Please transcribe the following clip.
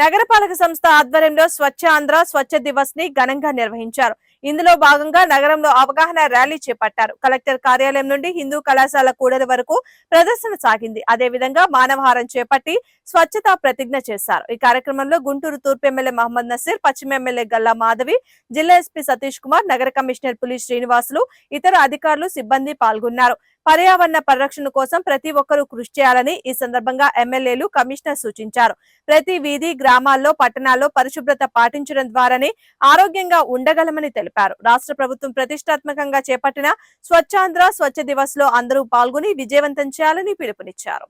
నగరపాలక సంస్థ ఆధ్వర్యంలో స్వచ్ఛ ఆంధ్ర స్వచ్ఛ దివస్ని ఘనంగా నిర్వహించారు. ఇందులో భాగంగా నగరంలో అవగాహన ర్యాలీ చేపట్టారు. కలెక్టర్ కార్యాలయం నుండి హిందూ కళాశాల కూడలి వరకు ప్రదర్శన సాగింది. అదేవిధంగా మానవహారం చేపట్టి స్వచ్ఛతా ప్రతిజ్ఞ చేశారు. ఈ కార్యక్రమంలో గుంటూరు తూర్పు ఎమ్మెల్యే మహమ్మద్ నసీర్ పశ్చిమ ఎమ్మెల్యే గల్లా మాధవి జిల్లా ఎస్పీ సతీష్ కుమార్ నగర కమిషనర్ పులి శ్రీనివాసులు ఇతర అధికారులు సిబ్బంది పాల్గొన్నారు. పర్యావరణ పరిరక్షణ కోసం ప్రతి ఒక్కరూ కృషి చేయాలని ఈ సందర్భంగా ఎమ్మెల్యేలు కమిషనర్ సూచించారు. ప్రతి వీధి గ్రామాల్లో పట్టణాల్లో పరిశుభ్రత పాటించడం ద్వారానే ఆరోగ్యంగా ఉండగలమని తెలిపారు. రాష్ట్ర ప్రభుత్వం ప్రతిష్టాత్మకంగా చేపట్టిన స్వచ్ఛాంధ్ర స్వచ్ఛ దివస్లో అందరూ పాల్గొని విజయవంతం చేయాలని పిలుపునిచ్చారు.